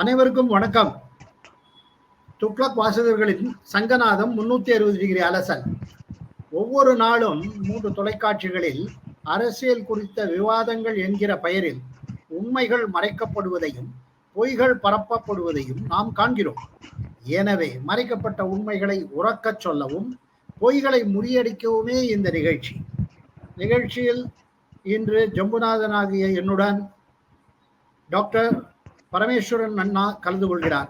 அனைவருக்கும் வணக்கம். துக்ளக் வாசகர்களின் சங்கநாதம் முன்னூத்தி அறுபது டிகிரி அலசல். ஒவ்வொரு நாளும் மூன்று தொலைக்காட்சிகளில் அரசியல் குறித்த விவாதங்கள் என்கிற பெயரில் உண்மைகள் மறைக்கப்படுவதையும் பொய்கள் பரப்பப்படுவதையும் நாம் காண்கிறோம். எனவே மறைக்கப்பட்ட உண்மைகளை உறக்கச் சொல்லவும் பொய்களை முறியடிக்கவுமே இந்த நிகழ்ச்சி. நிகழ்ச்சியில் இன்று ஜம்புநாதன் ஆகிய என்னுடன் டாக்டர் பரமேஸ்வரன் அண்ணா கலந்து கொள்கிறார்.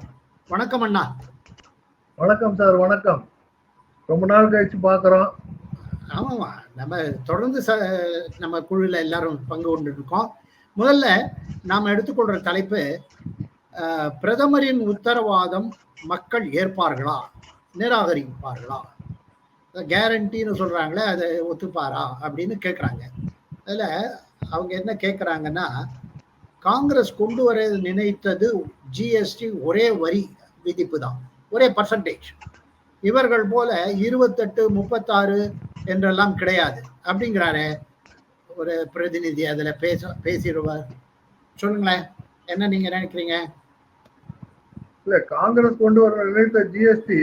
வணக்கம் அண்ணா. வணக்கம் சார் வணக்கம். ரொம்ப நாள் கழிச்சு பார்க்குறோம் ஆமாம்மா. நம்ம தொடர்ந்து ச நம்ம குழுவில் எல்லாரும் பங்கு கொண்டு இருக்கோம் முதல்ல நாம் எடுத்துக்கொள்கிற தலைப்பு பிரதமரின் உத்தரவாதம் மக்கள் ஏற்பார்களா? நிராகரிப்பார்களா? கேரண்டின்னு சொல்கிறாங்களே அதை ஒத்துப்பாரா? அப்படின்னு கேட்குறாங்க அதில் அவங்க என்ன கேட்குறாங்கன்னா காங்கிரஸ் கொண்டு வர நினைத்தது ஜிஎஸ்டி ஒரே வரி விதிப்பு தான். ஒரே பர்சன்டேஜ் இவர்கள் போல இருபத்தெட்டு முப்பத்தாறு என்றெல்லாம் கிடையாது. அப்படிங்கிறாரே ஒரு பிரதிநிதி அதுல பேச பேசிடுவார். சொல்லுங்களேன் என்ன நீங்க நினைக்கிறீங்க? இல்ல காங்கிரஸ் கொண்டு வர நினைத்த ஜிஎஸ்டி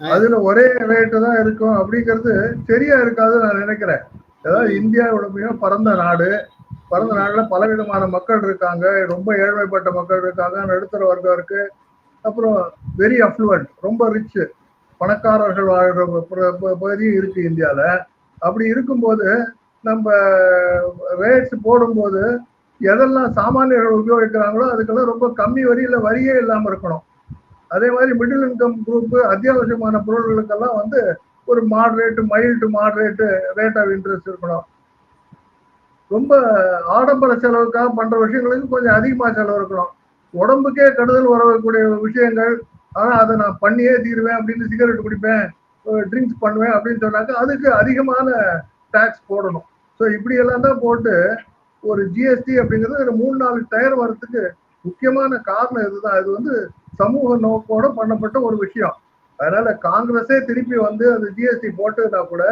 அதுல ஒரே ரேட்டு தான் இருக்கும் அப்படிங்கிறது சரியா இருக்காது நான் நினைக்கிறேன். அதாவது இந்தியாவோட மிக பரந்த நாடு. பிறந்த நாளில் பல பலவிதமான மக்கள் இருக்காங்க. ரொம்ப ஏழ்மைப்பட்ட மக்கள் இருக்காங்க. நடுத்தர வர்க்கம் இருக்கு. அப்புறம் வெரி அஃப்ளூவன்ட் ரொம்ப ரிச் பணக்காரர்கள் வாழ்கிற ப- ப- பகுதியும் இருக்கு இந்தியாவில் அப்படி இருக்கும்போது நம்ம ரேட்ஸ் போடும்போது எதெல்லாம் சாமானியர்கள் உபயோகிக்கிறாங்களோ அதுக்கெல்லாம் ரொம்ப கம்மி வரியில் வரியே இல்லாமல் இருக்கணும். அதே மாதிரி மிடில் இன்கம் குரூப்பு அத்தியாவசியமான பொருள்களுக்கெல்லாம் வந்து ஒரு moderate mild moderate rate of interest இருக்கணும். ரொம்ப ஆடம்பர செலவுக்காக பண்ற விஷயங்களுக்கு கொஞ்சம் அதிகமா செலவு இருக்கணும் உடம்புக்கே கெடுதல் வரக்கூடிய விஷயங்கள் ஆனா அதை நான் பண்ணியே தீருவேன் அப்படின்னு சிகரெட் குடிப்பேன் ட்ரிங்க்ஸ் பண்ணுவேன் அப்படின்னு சொன்னாக்க அதுக்கு அதிகமான டாக்ஸ் போடணும். ஸோ இப்படி எல்லாம் தான் போட்டு ஒரு ஜிஎஸ்டி அப்படிங்கிறது ஒரு மூணு நாலு டயர் வரத்துக்கு முக்கியமான காரணம் இதுதான். இது வந்து சமூக நோக்கோட பண்ணப்பட்ட ஒரு விஷயம். அதனால காங்கிரஸே திருப்பி வந்து அந்த ஜிஎஸ்டி போட்டதுனா கூட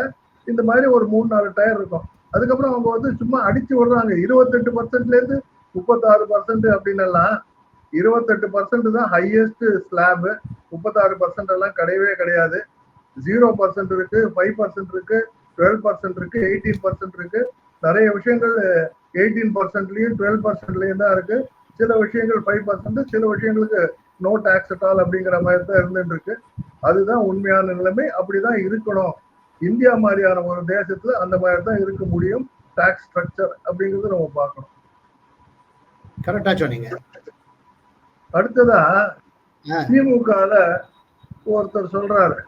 இந்த மாதிரி ஒரு மூணு நாலு டயர் இருக்கும். அதுக்கப்புறம் அவங்க வந்து சும்மா அடிச்சு விடுறாங்க. இருபத்தெட்டு பர்சன்ட்ல இருந்து முப்பத்தாறு பர்சன்ட் அப்படின்னலாம் இருபத்தெட்டு பர்சன்ட் தான் ஹையஸ்ட் ஸ்லாப் முப்பத்தாறு பர்சன்ட் எல்லாம் கிடையவே கிடையாது. ஜீரோ பர்சன்ட் இருக்கு ஃபைவ் பர்சன்ட் இருக்கு டுவெல் பர்சன்ட் இருக்கு எயிட்டீன் பர்சன்ட் இருக்கு. நிறைய விஷயங்கள் எயிட்டீன் பர்சன்ட்லயும் டுவெல் பர்சன்ட்லயும் தான் இருக்கு. சில விஷயங்கள் ஃபைவ் பர்சன்ட் சில விஷயங்களுக்கு நோ டாக்ஸ் அட் ஆல் அப்படிங்கிற மாதிரி தான் இருந்துட்டு இருக்கு. அதுதான் உண்மையான நிலைமை. அப்படிதான் இருக்கணும். இந்தியா மாதிரியான ஒரு தேசத்துல அந்த மாதிரி தான் இருக்க முடியும். டாக்ஸ் ஸ்ட்ரக்சர் அப்படிங்கறத நம்ம பார்க்கணும். கரெக்டா சொன்னீங்க. அடுத்ததா. திமுகல ஒருத்தர் சொல்றாரு.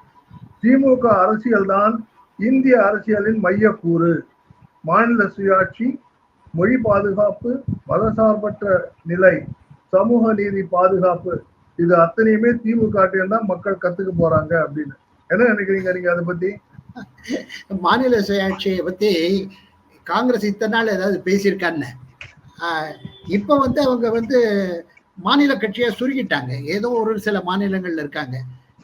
திமுக அரசியல் தான் இந்திய அரசியலின் மையக்கூறு. மாநில சுயாட்சி மொழி பாதுகாப்பு மதசார்பற்ற நிலை சமூக நீதி பாதுகாப்பு. இது அத்தனையுமே திமுக தான் மக்கள் கத்துக்க போறாங்க அப்படின்னு. என்ன நினைக்கிறீங்க நீங்க அதை பத்தி? மாநில சுயாட்சியை பத்தி காங்கிரஸ் இத்தனை நாள் ஏதாவது பேசியிருக்கான்னு ஆஹ், இப்ப வந்து அவங்க வந்து மாநில கட்சியை சுருக்கிட்டாங்க. ஏதோ ஒரு சில மாநிலங்கள்ல இருக்காங்க.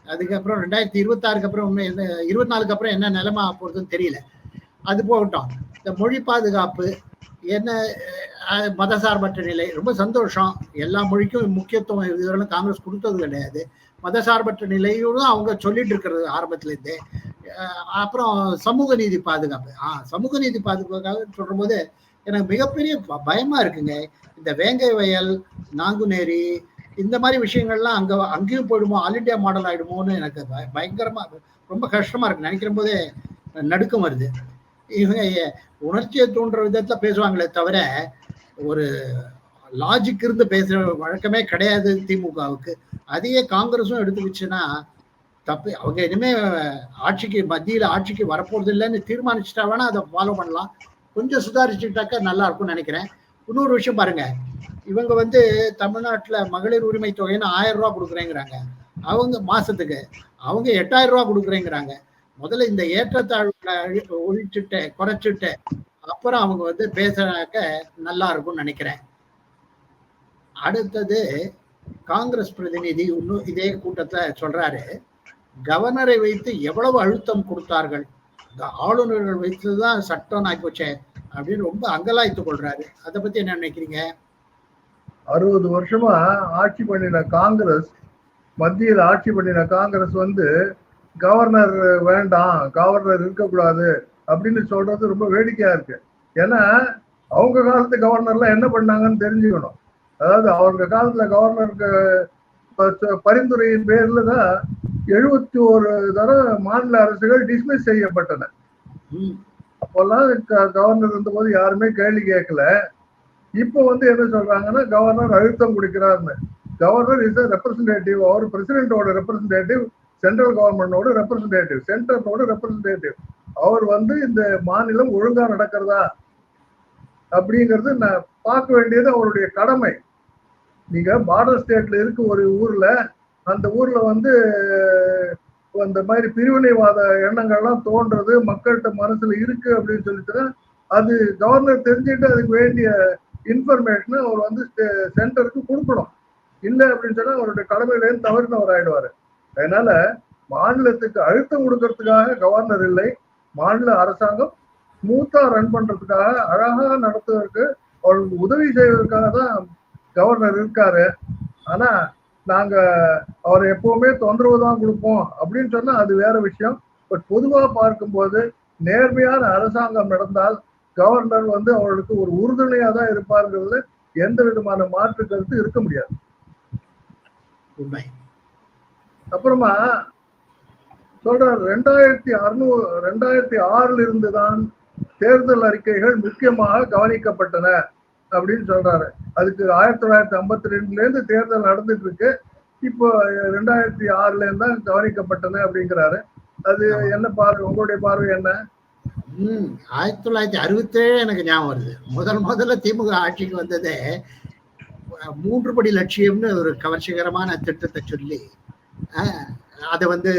அதுக்கப்புறம் ரெண்டாயிரத்தி இருபத்தாறுக்கு அப்புறம் என்ன இருபத்தி நாலுக்கு அப்புறம் என்ன நிலைமை ஆகப் தெரியல. அது போகட்டும். இந்த மொழி பாதுகாப்பு என்ன மதசார்பற்ற நிலை ரொம்ப சந்தோஷம். எல்லா மொழிக்கும் முக்கியத்துவம் இதுவரையிலும் காங்கிரஸ் கொடுத்தது கிடையாது. மதசார்பற்ற நிலையோடு அவங்க சொல்லிட்டு இருக்கிறது ஆரம்பத்துல இருந்தே அப்புறம் சமூக நீதி பாதுகாப்பு. ஆ சமூக நீதி பாதுகாப்பு சொல்லும்போது எனக்கு மிகப்பெரிய ப- பயமா இருக்குங்க. இந்த வேங்கை வயல் நாங்குநேரி இந்த மாதிரி விஷயங்கள்லாம் அங்க அங்கேயும் போயிடுமோ ஆல் இண்டியா மாடல் ஆயிடுமோன்னு எனக்கு பய- பயங்கரமா ரொம்ப கஷ்டமா இருக்கு. நினைக்கிற போதே நடுக்கம் வருது. இவங்க உணர்ச்சியை தூண்டுற விதத்துல பேசுவாங்களே தவிர ஒரு லாஜிக் இருந்து பேசுற வழக்கமே கிடையாது திமுகவுக்கு. அதையே காங்கிரஸும் எடுத்துக்கிச்சுன்னா தப்பு. அவங்க இனிமே ஆட்சிக்கு மத்தியில் ஆட்சிக்கு வரப்போறது இல்லைன்னு தீர்மானிச்சுட்டா வேணா அதை ஃபாலோ பண்ணலாம். கொஞ்சம் சுதாரிச்சுட்டாக்கா நல்லா இருக்கும்னு நினைக்கிறேன். இன்னொரு விஷயம் பாருங்க. இவங்க வந்து தமிழ்நாட்டில் மகளிர் உரிமை தொகைன்னு ஆயிரம் ரூபா கொடுக்குறேங்கிறாங்க. அவங்க மாசத்துக்கு அவங்க எட்டாயிரம் ரூபா கொடுக்குறேங்கிறாங்க. முதல்ல இந்த ஏற்றத்தாழ்வுகளை அழி- ஒழிச்சுட்டு குறைச்சிட்டு அப்புறம் அவங்க வந்து பேசுறாக்க நல்லா இருக்கும்னு நினைக்கிறேன். அடுத்தது காங்கிரஸ் பிரதிநிதி இன்னும் இதே கூட்டத்தை சொல்றாரு. கவர்னரை வைத்து எவ்வளவு அழுத்தம் கொடுத்தார்கள்? இந்த ஆளுநர்கள் வைத்துதான் சட்டம் ஆகிப்போச்சே அப்படின்னு ரொம்ப அங்கலாய்த்து கொள்றாரு. அதை பத்தி என்ன நினைக்கிறீங்க? அறுபது வருஷமா ஆட்சி பண்ணின காங்கிரஸ் மத்தியில் ஆட்சி பண்ணின காங்கிரஸ் வந்து கவர்னர் வேண்டாம் கவர்னர் இருக்கக்கூடாது அப்படின்னு சொல்றது ரொம்ப வேடிக்கையா இருக்கு. ஏன்னா அவங்க காலத்து கவர்னர்லாம் என்ன பண்ணாங்கன்னு தெரிஞ்சுக்கணும். அதாவது அவங்க காலத்துல கவர்னருக்கு பரிந்துரையின் பேர்ல தான் எழுபத்தி ஒரு தடவை மாநில அரசுகள் டிஸ்மிஸ் செய்யப்பட்டன. ம், அப்போல்லாம் க- கவர்னர் இருந்தபோது யாருமே கேள்வி கேட்கல. இப்போ வந்து என்ன சொல்றாங்கன்னா கவர்னர் அழுத்தம் கொடுக்கிறாருன்னு கவர்னர் இஸ் ரெப்ரசன்டேட்டிவ் அவர் பிரசிடென்டோட ரெப்ரசன்டேட்டிவ் சென்ட்ரல் கவர்மெண்டோட ரெப்ரசன்டேட்டிவ் சென்ட்ரலோட ரெப்ரசன்டேட்டிவ் அவர் வந்து இந்த மாநிலம் ஒழுங்கா நடக்கிறதா அப்படிங்கிறது நான் பார்க்க வேண்டியது அவருடைய கடமை. நீங்க பார்டர் ஸ்டேட்ல இருக்கு ஒரு ஊர்ல அந்த ஊர்ல வந்து அந்த மாதிரி பிரிவினைவாத எண்ணங்கள்லாம் தோன்றது மக்கள்கிட்ட மனசுல இருக்கு அப்படின்னு சொல்லிட்டு அது கவர்னர் தெரிஞ்சுட்டு அதுக்கு வேண்டிய இன்ஃபர்மேஷனை அவர் வந்து சென்டருக்கு கொடுக்கணும். இல்லை அப்படின்னு சொன்னா அவருடைய கடமையிலேருந்து தவறினவர் ஆயிடுவாரு. அதனால மாநிலத்துக்கு அழுத்தம் கொடுக்கறதுக்காக கவர்னர் இல்லை மாநில அரசாங்கம் ஸ்மூத்தா ரன் பண்றதுக்காக அழகாக நடத்துவதற்கு அவர்களுக்கு உதவி செய்வதற்காக தான் கவர்னர் இருக்காரு. ஆனா நாங்க அவர் எப்பவுமே தொந்தரவு தான் கொடுப்போம் அப்படின்னு சொன்னா அது வேற விஷயம். பட் பொதுவா பார்க்கும்போது நேர்மையான அரசாங்கம் நடந்தால் கவர்னர் வந்து அவர்களுக்கு ஒரு உறுதுணையா தான் இருப்பாருங்கிறதுல எந்த விதமான மாற்று கருத்து இருக்க முடியாது. அப்புறமா சொல்றார் ரெண்டாயிரத்தி அறுநூறு ரெண்டாயிரத்தி ஆறுல இருந்து தான் தேர்தல் அறிக்கைகள் முக்கியமாக கவனிக்கப்பட்டன. அப்படின்னு சொல்றாரு. அதுக்கு ஆயிரத்தி தொள்ளாயிரத்தி ஐம்பத்தி ரெண்டுல இருந்து தேர்தல் நடந்துட்டு இருக்கு இப்போ ரெண்டாயிரத்தி ஆறுல இருந்து தான் கவனிக்கப்பட்டன அப்படிங்கிறாரு. அது என்ன பார்வை? உங்களுடைய பார்வை என்ன? ம் ஆயிரத்தி தொள்ளாயிரத்தி அறுபத்தேழு எனக்கு ஞாபகம் வருது. முதல் முதல்ல திமுக ஆட்சிக்கு வந்ததே மூன்று படி லட்சியம்னு ஒரு கவர்ச்சிகரமான திட்டத்தை சொல்லி அதை வந்து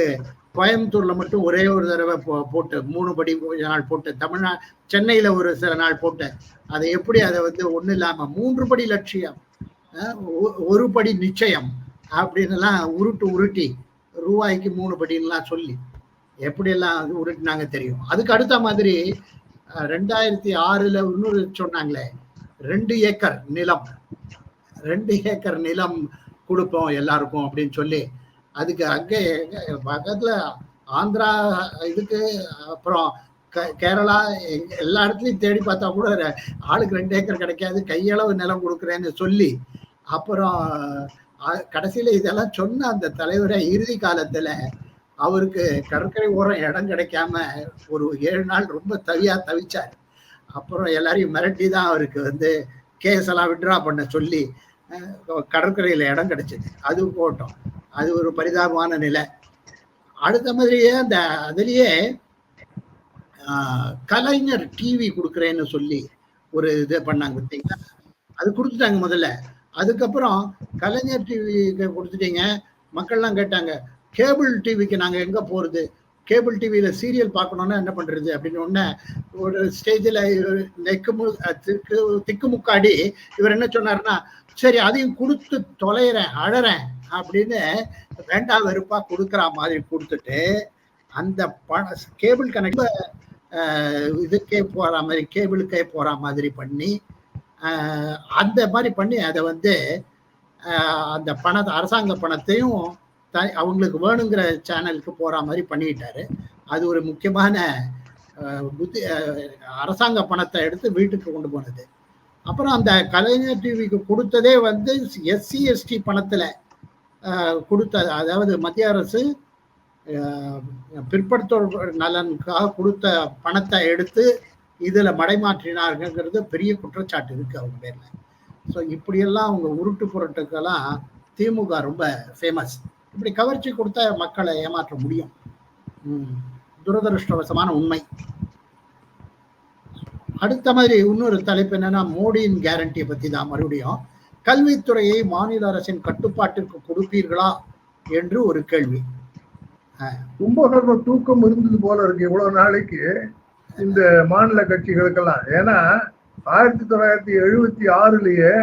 கோயம்புத்தூர்ல மட்டும் ஒரே ஒரு தடவை போ- போட்டு மூணு படி நாள் போட்டு தமிழ்நா சென்னையில ஒரு சில நாள் போட்டு அதை எப்படி அதை வந்து ஒன்றும் இல்லாம மூன்று படி லட்சியம் ஒ- ஒரு படி நிச்சயம் அப்படின்னு எல்லாம் உருட்டு உருட்டி ரூபாய்க்கு மூணு படின்னுலாம் சொல்லி எப்படியெல்லாம் உருட்டினாங்க தெரியும். அதுக்கு அடுத்த மாதிரி ரெண்டாயிரத்தி ஆறுல இன்னொரு சொன்னாங்களே ரெண்டு ஏக்கர் நிலம் ரெண்டு ஏக்கர் நிலம் கொடுப்போம் எல்லாருக்கும் அப்படின்னு சொல்லி அதுக்கு அங்கே பக்கத்துல ஆந்திரா இதுக்கு அப்புறம் க- கேரளா எல்லா இடத்துலையும் தேடி பார்த்தா கூட ஆளுக்கு ரெண்டு ஏக்கர் கிடைக்காது கையளவு நிலம் கொடுக்குறேன்னு சொல்லி அப்புறம் கடைசியில் கடைசியில இதெல்லாம் சொன்ன அந்த தலைவரை இறுதி காலத்துல அவருக்கு கடற்கரை ஓரம் இடம் கிடைக்காம ஒரு ஏழு நாள் ரொம்ப தவியா தவிச்சார். அப்புறம் எல்லாரையும் மிரட்டி தான் அவருக்கு வந்து கேஸ் எல்லாம் விட்ரா பண்ண சொல்லி கடற்கரையில் கடற்கரையில இடம் கிடைச்சது. அது போட்டோம். அது ஒரு பரிதாபமான நிலை. அடுத்த மாதிரியே அந்த அதுலேயே கலைஞர் டிவி கொடுக்குறேன்னு சொல்லி ஒரு இது பண்ணாங்க பார்த்தீங்களா? அது கொடுத்துட்டாங்க முதல்ல. அதுக்கப்புறம் கலைஞர் டிவி கொடுத்துட்டீங்க. மக்கள்லாம் கேட்டாங்க கேபிள் டிவிக்கு நாங்கள் எங்கே போகிறது கேபிள் டிவியில் சீரியல் பார்க்கணுன்னா என்ன பண்ணுறது அப்படின்னு உடனே ஒரு ஸ்டேஜில் நெக்கு மு திக்கு திக்குமுக்காடி இவர் என்ன சொன்னாருன்னா சரி அதையும் கொடுத்து தொலைகிறேன் அழறேன். அப்படின்னு வேண்டாம் வெறுப்பா கொடுக்குற மாதிரி கொடுத்துட்டு அந்த பண கேபிள் கனெக்ட் இதுக்கே போற மாதிரி கேபிளுக்கே போற மாதிரி பண்ணி அந்த மாதிரி பண்ணி அதை வந்து அந்த பணத்தை அரசாங்க பணத்தையும் த- அவங்களுக்கு வேணுங்கிற சேனலுக்கு போகிற மாதிரி பண்ணிட்டாரு. அது ஒரு முக்கியமான புத்தி அரசாங்க பணத்தை எடுத்து வீட்டுக்கு கொண்டு போனது. அப்புறம் அந்த கலைஞர் டிவிக்கு கொடுத்ததே வந்து எஸ்சி எஸ்டி பணத்தில் கொடுத்த அதாவது மத்திய அரசு ஆஹ், பிற்படுத்தோர் நலனுக்காக கொடுத்த பணத்தை எடுத்து இதில் மடைமாற்றினாருங்கிறது பெரிய குற்றச்சாட்டு இருக்குது அவங்க பேரில். ஸோ இப்படியெல்லாம் அவங்க உருட்டு புரட்டுக்கெல்லாம் திமுக ரொம்ப ஃபேமஸ் இப்படி கவர்ச்சி கொடுத்தா மக்களை ஏமாற்ற முடியும். துரதிருஷ்டவசமான உண்மை. அடுத்த மாதிரி இன்னொரு தலைப்பு என்னன்னா மோடியின் கேரண்டியை பற்றி தான் மறுபடியும். கல்வித்துறையை மாநில அரசின் கட்டுப்பாட்டிற்கு கொடுப்பீர்களா என்று ஒரு கேள்வி. கும்பகர்ண தூக்கம் இருந்தது போல இருக்கு இவ்வளவு நாளைக்கு இந்த மாநில கட்சிகளுக்கெல்லாம். ஏன்னா ஆயிரத்தி தொள்ளாயிரத்தி எழுபத்தி ஆறுலயே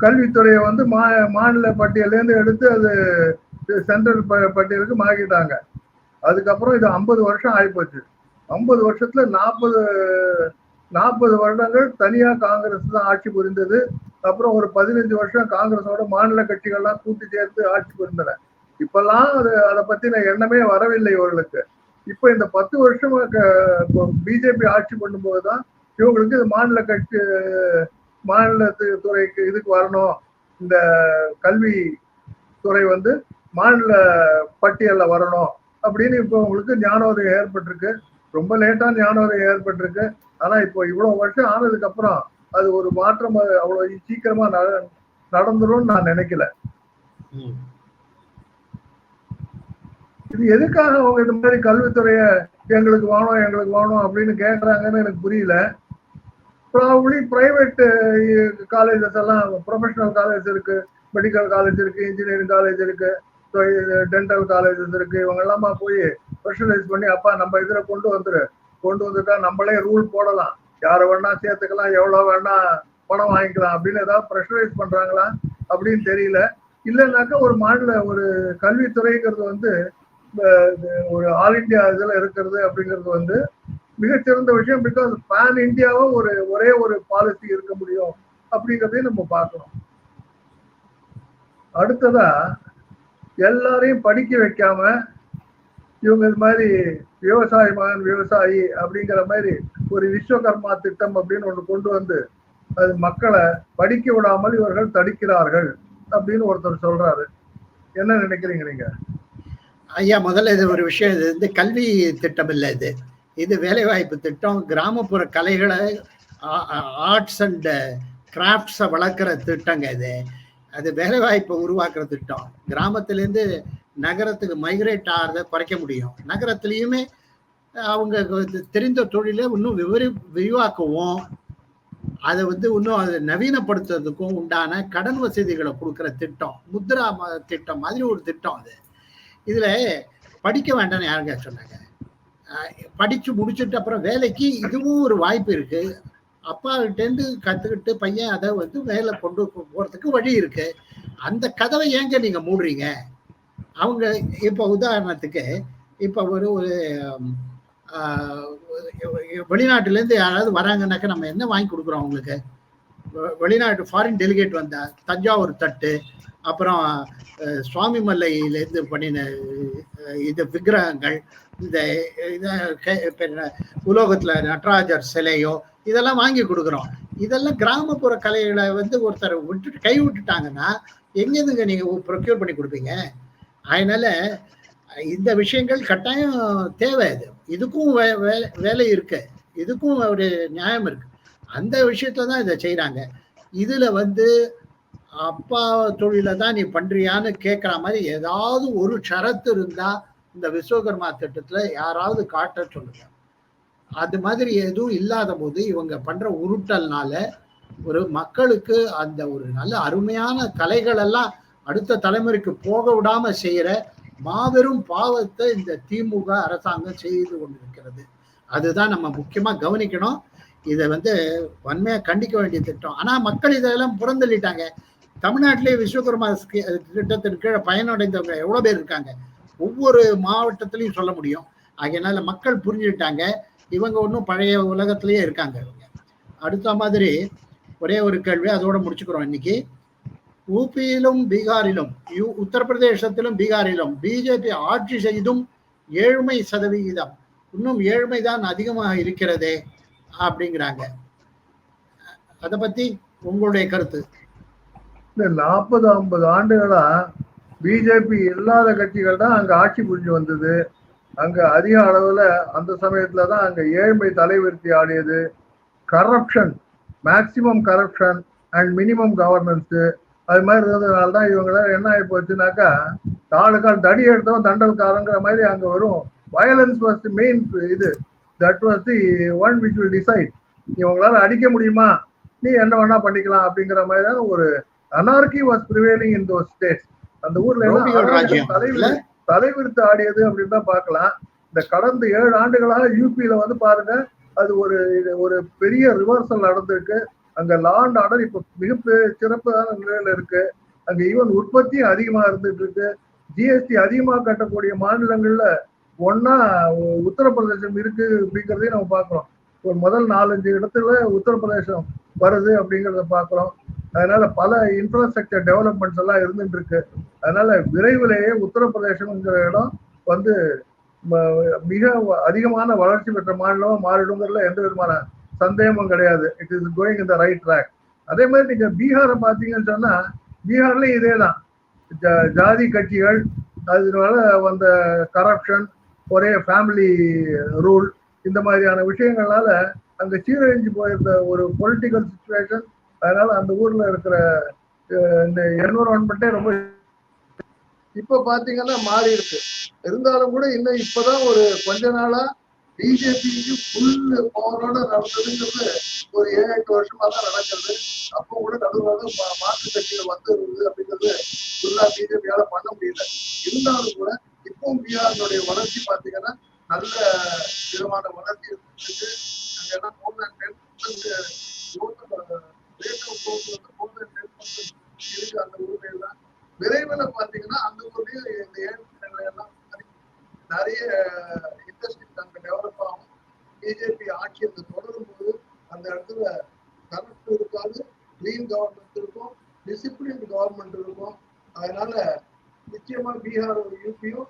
கல்வித்துறையை வந்து மா மாநில பட்டியலேருந்து எடுத்து அது சென்ட்ரல் ப- பட்டியலுக்கு மாறிட்டாங்க அதுக்கப்புறம் இது ஐம்பது வருஷம் ஆயிப்போச்சு. ஐம்பது வருஷத்துல நாற்பது நாற்பது வருடங்கள் தனியா காங்கிரஸ் தான் ஆட்சி புரிந்தது. அப்புறம் ஒரு பதினஞ்சு வருஷம் காங்கிரஸோட மாநில கட்சிகள்லாம் கூட்டி சேர்த்து ஆட்சி புரிந்தன. இப்பெல்லாம் அது அதை பத்தின எண்ணமே வரவில்லை இவர்களுக்கு. இப்ப இந்த பத்து வருஷமா பிஜேபி ஆட்சி பண்ணும்போது தான் இவங்களுக்கு இது மாநில கட்சி மாநில துறைக்கு இதுக்கு வரணும். இந்த கல்வி துறை வந்து மாநில பட்டியல்ல வரணும் அப்படின்னு இப்போ உங்களுக்கு ஞானோதயம் ஏற்பட்டிருக்கு. ரொம்ப லேட்டா ஞானோதயம் ஏற்பட்டிருக்கு. ஆனா இப்போ இவ்வளவு வருஷம் ஆனதுக்கு அப்புறம் அது ஒரு மாற்றம் அவ்வளவு சீக்கிரமா நடந்துரும் நான் நினைக்கல. இது எதுக்காக அவங்க இந்த மாதிரி கல்வித்துறைய எங்களுக்கு வேணும் எங்களுக்கு வேணும் அப்படின்னு கேட்கறாங்கன்னு எனக்கு புரியல. ப்ராபப்ளி பிரைவேட் காலேஜஸ் எல்லாம் ப்ரொஃபஷனல் காலேஜ் இருக்கு. மெடிக்கல் காலேஜ் இருக்கு இன்ஜினியரிங் காலேஜ் இருக்கு. டென்டல் காலேஜஸ் இருக்கு. இவங்க எல்லாமா போய் ஸ்பெஷலைஸ் பண்ணி அப்பா நம்ம இதுல கொண்டு வந்துரு. கொண்டு வந்துட்டா நம்மளே ரூல் போடலாம். யாரை வேணா சேர்த்துக்கலாம் எவ்வளோ வேணா பணம் வாங்கிக்கலாம் அப்படின்னு ஏதாவது ப்ரெஷரைஸ் பண்றாங்களா அப்படின்னு தெரியல. இல்லைன்னாக்கா ஒரு மாநில ஒரு கல்வித்துறைங்கிறது வந்து ஒரு ஆல் இண்டியா இதில் இருக்கிறது அப்படிங்கிறது வந்து மிகச்சிறந்த விஷயம். பிகாஸ் பேன் இந்தியாவும் ஒரு ஒரே ஒரு பாலிசி இருக்க முடியும் அப்படிங்கிறதையும் நம்ம பார்க்கணும். அடுத்ததா எல்லாரையும் படிக்க வைக்காம இவங்க இது மாதிரி விவசாய மகன் விவசாயி அப்படிங்கிற மாதிரி ஒரு விஸ்வகர்மா திட்டம் அப்படின்னு ஒன்று கொண்டு வந்து அது மக்களை படிக்க விடாமல் இவர்கள் தடுக்கிறார்கள் அப்படின்னு ஒருத்தர் சொல்றாரு. என்ன நினைக்கிறீங்க நீங்க? ஐயா முதல்ல இது ஒரு விஷயம். இது வந்து கல்வி திட்டம் இல்லை இது. இது வேலைவாய்ப்பு திட்டம். கிராமப்புற கலைகளை ஆர்ட்ஸ் அண்ட் கிராஃப்ட்ஸை வளர்க்குற திட்டங்க இது. அது வேலைவாய்ப்பை உருவாக்குற திட்டம். கிராமத்துலேருந்து நகரத்துக்கு மைக்ரேட் ஆகிறத குறைக்க முடியும். நகரத்துலேயுமே அவங்க தெரிந்த தொழிலை இன்னும் விவரி விரிவாக்கவும். அதை வந்து இன்னும் அதை நவீனப்படுத்துறதுக்கும் உண்டான கடன் வசதிகளை கொடுக்குற திட்டம் முத்ரா திட்டம் மாதிரி ஒரு திட்டம் அது. இதில் படிக்க வேண்டாம்னு யாருங்க சொன்னாங்க? படித்து முடிச்சுட்டு அப்புறம் வேலைக்கு இதுவும் ஒரு வாய்ப்பு இருக்குது அப்பாவிட்டேருந்து கற்றுக்கிட்டு பையன் அதை வந்து வேலை கொண்டு போகிறதுக்கு வழி இருக்குது அந்த கதவை ஏங்க நீங்கள் மூடுறீங்க? அவங்க இப்போ உதாரணத்துக்கு இப்போ ஒரு ஒரு வெளிநாட்டிலேருந்து யாராவது வராங்கன்னாக்கா நம்ம என்ன வாங்கி கொடுக்குறோம் அவங்களுக்கு? வெளிநாட்டு ஃபாரின் டெலிகேட் வந்தா தஞ்சாவூர் தட்டு அப்புறம் சுவாமி மல்லையிலேருந்து பண்ணின இது விக்கிரகங்கள் இந்த உலோகத்தில் நடராஜர் சிலையோ இதெல்லாம் வாங்கி கொடுக்குறோம். இதெல்லாம் கிராமப்புற கலைகளை வந்து ஒருத்தர் விட்டுட்டு கை விட்டுட்டாங்கன்னா எங்கேருந்துங்க நீங்கள் ப்ரொக்யூர் பண்ணி கொடுப்பீங்க? அதனால இந்த விஷயங்கள் கட்டாயம் தேவை இது இதுக்கும் வேலை இருக்கு. இதுக்கும் ஒரு நியாயம் இருக்கு. அந்த விஷயத்த தான் இதை செய்கிறாங்க இதில் வந்து அப்பா தொழிலை தான் நீ பண்றியான்னு கேட்குற மாதிரி ஏதாவது ஒரு ஷரத்து இருந்தால் இந்த விஸ்வகர்மா திட்டத்தில் யாராவது காட்ட சொல்லுங்க. அது மாதிரி எதுவும் இல்லாத போது இவங்க பண்ணுற உருட்டல்னால ஒரு மக்களுக்கு அந்த ஒரு நல்ல அருமையான கலைகளெல்லாம் அடுத்த தலைமுறைக்கு போக விடாம செய்யற மாபெரும் பாவத்தை இந்த திமுக அரசாங்கம் செய்து கொண்டிருக்கிறது. அதுதான் நம்ம முக்கியமா கவனிக்கணும். இதை வந்து வன்மையா கண்டிக்க வேண்டிய திட்டம். ஆனா மக்கள் இதெல்லாம் புறந்தள்ளிட்டாங்க. தமிழ்நாட்டிலே விஸ்வகர்மா திட்டத்தின் கீழே பயனடைந்தவங்க எவ்வளோ பேர் இருக்காங்க? ஒவ்வொரு மாவட்டத்திலையும் சொல்ல முடியும். ஆகையினால மக்கள் புரிஞ்சுக்கிட்டாங்க. இவங்க ஒன்றும் பழைய உலகத்திலேயே இருக்காங்க இவங்க. அடுத்த மாதிரி ஒரே ஒரு கேள்வி அதோட முடிச்சுக்கிறோம் இன்னைக்கு. ஊபியிலும் பீகாரிலும் யூ உத்தரப்பிரதேசத்திலும் பீகாரிலும் பிஜேபி ஆட்சி செய்தும் ஏழ்மை சதவிகிதம் இன்னும் ஏழ்மை தான் அதிகமாக இருக்கிறதே அப்படிங்கிறாங்க அதை பத்தி உங்களுடைய கருத்து இந்த நாற்பது ஐம்பது ஆண்டுகளா பிஜேபி இல்லாத கட்சிகள் தான் அங்க ஆட்சி புரிஞ்சு வந்தது அங்க அதிக அளவுல அந்த சமயத்தில் தான் அங்க ஏழ்மை தலைவிருத்தி ஆடியது corruption maximum corruption and minimum governance அது மாதிரி இருந்ததுனால தான் இவங்கள என்ன ஆகி போச்சுனாக்கா தாளுக்கால் தடி எடுத்தவன் தண்டல்காரங்கிற மாதிரி அங்க வரும். வயலன்ஸ் வாஸ் மெயின் இது. That was the one which will decide இவங்களால அடிக்க முடியுமா? நீ என்ன வேணா பண்ணிக்கலாம் அப்படிங்கிற மாதிரி தான் ஒரு anarchy was prevailing in those states அந்த ஊர்ல தலைவர் தலைவிரித்து ஆடியது அப்படின்னு தான் பார்க்கலாம். இந்த கடந்த ஏழு ஆண்டுகளாக யூபியில வந்து பாருங்க அது ஒரு ஒரு பெரிய ரிவர்சல் நடந்திருக்கு. அங்க லா அண்ட் ஆர்டர் இப்ப மிக சிறப்பான நிலையில இருக்கு. அங்க ஈவன் உற்பத்தியும் அதிகமா இருந்துட்டு இருக்கு. ஜிஎஸ்டி அதிகமா கட்டக்கூடிய மாநிலங்கள்ல ஒன்னா உத்தரப்பிரதேசம் இருக்கு அப்படிங்கிறதையும் நம்ம பாக்குறோம் ஒரு முதல் நாலஞ்சு இடத்துல உத்தரப்பிரதேசம் வருது அப்படிங்கிறத பாக்குறோம் அதனால பல இன்ஃப்ராஸ்ட்ரக்சர் டெவலப்மெண்ட்ஸ் எல்லாம் இருந்துட்டு இருக்கு. அதனால விரைவிலேயே உத்தரப்பிரதேசம்ங்கிற இடம் வந்து ம- மிக அதிகமான வளர்ச்சி பெற்ற மாநிலமா மாறிடுங்கிறதுல எந்த விதமான சந்தேகமும் கிடையாது. இட் இஸ் கோயிங் இந்த ரைட் ட்ராக் அதே மாதிரி நீங்க பீகாரை பார்த்தீங்கன்னு சொன்னா பீகார்லயும் இதே தான் ஜாதி கட்சிகள் அதனால வந்த கரப்ஷன் ஒரே ஃபேமிலி ரூல் இந்த மாதிரியான விஷயங்களால அங்க சீரழிஞ்சு போயிருந்த ஒரு பொலிட்டிக்கல் சுச்சுவேஷன் அதனால அந்த ஊர்ல இருக்கிற இந்த என்வரான்மெண்ட்டே ரொம்ப இப்போ பாத்தீங்கன்னா மாறி இருக்கு. இருந்தாலும் கூட இன்னும் இப்பதான் ஒரு கொஞ்ச நாளா பிஜேபிக்கு ஃபுல் பவரோட நடந்ததுங்கிறது ஒரு ஏழு எட்டு வருஷமா தான் நடக்கிறது. அப்போ கூட நடுவில் மாற்று கட்சியில வந்துருது அப்படிங்கிறது ஃபுல்லா பிஜேபியால பண்ண முடியல. இருந்தாலும் கூட இப்போ பீகாரினுடைய வளர்ச்சி பாத்தீங்கன்னா நல்ல விதமான வளர்ச்சி இருந்துச்சு. அங்க எல்லாம் more than 10% growth, uh, rate of growth வந்து more than 10% இருக்கு. அந்த ஊர்ல விரைவில் பாத்தீங்கன்னா அந்த ஊர்லயும் இந்த ஏழு எல்லாம் நிறைய இண்டஸ்ட்ரீஸ் டெவலப் ஆகும் பிஜேபி ஆட்சி அந்த தொடரும் போது அந்த இடத்துல கரப்ட் இருக்காது கிளீன் கவர்மெண்ட் இருக்கும் டிசிப்ளின் கவர்மெண்ட் இருக்கும். அதனால நிச்சயமா பீகார் ஒரு யூபியும்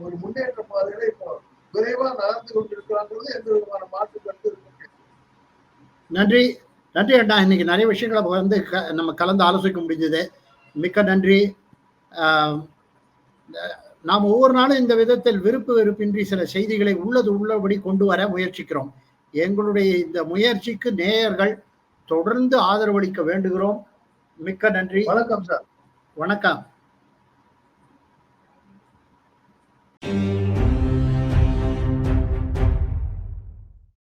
ஒரு முன்னேற்ற பாதையில இப்போ விரைவா நடந்து கொண்டிருக்கிறாங்கிறது எந்த விதமான மாற்று கருத்து இருக்கு நன்றி. நன்றி அண்ணா. இன்னைக்கு நிறைய விஷயங்களை வந்து க- நம்ம கலந்து ஆலோசிக்க முடிஞ்சது. மிக்க நன்றி. ஆஹ் நாம் ஒவ்வொரு நாளும் இந்த விதத்தில் விருப்பு வெறுப்பின்றி சில செய்திகளை உள்ளது உள்ளபடி கொண்டு வர முயற்சிக்கிறோம். எங்களுடைய இந்த முயற்சிக்கு நேயர்கள் தொடர்ந்து ஆதரவளிக்க வேண்டுகிறோம். மிக்க நன்றி. வணக்கம் சார். வணக்கம்.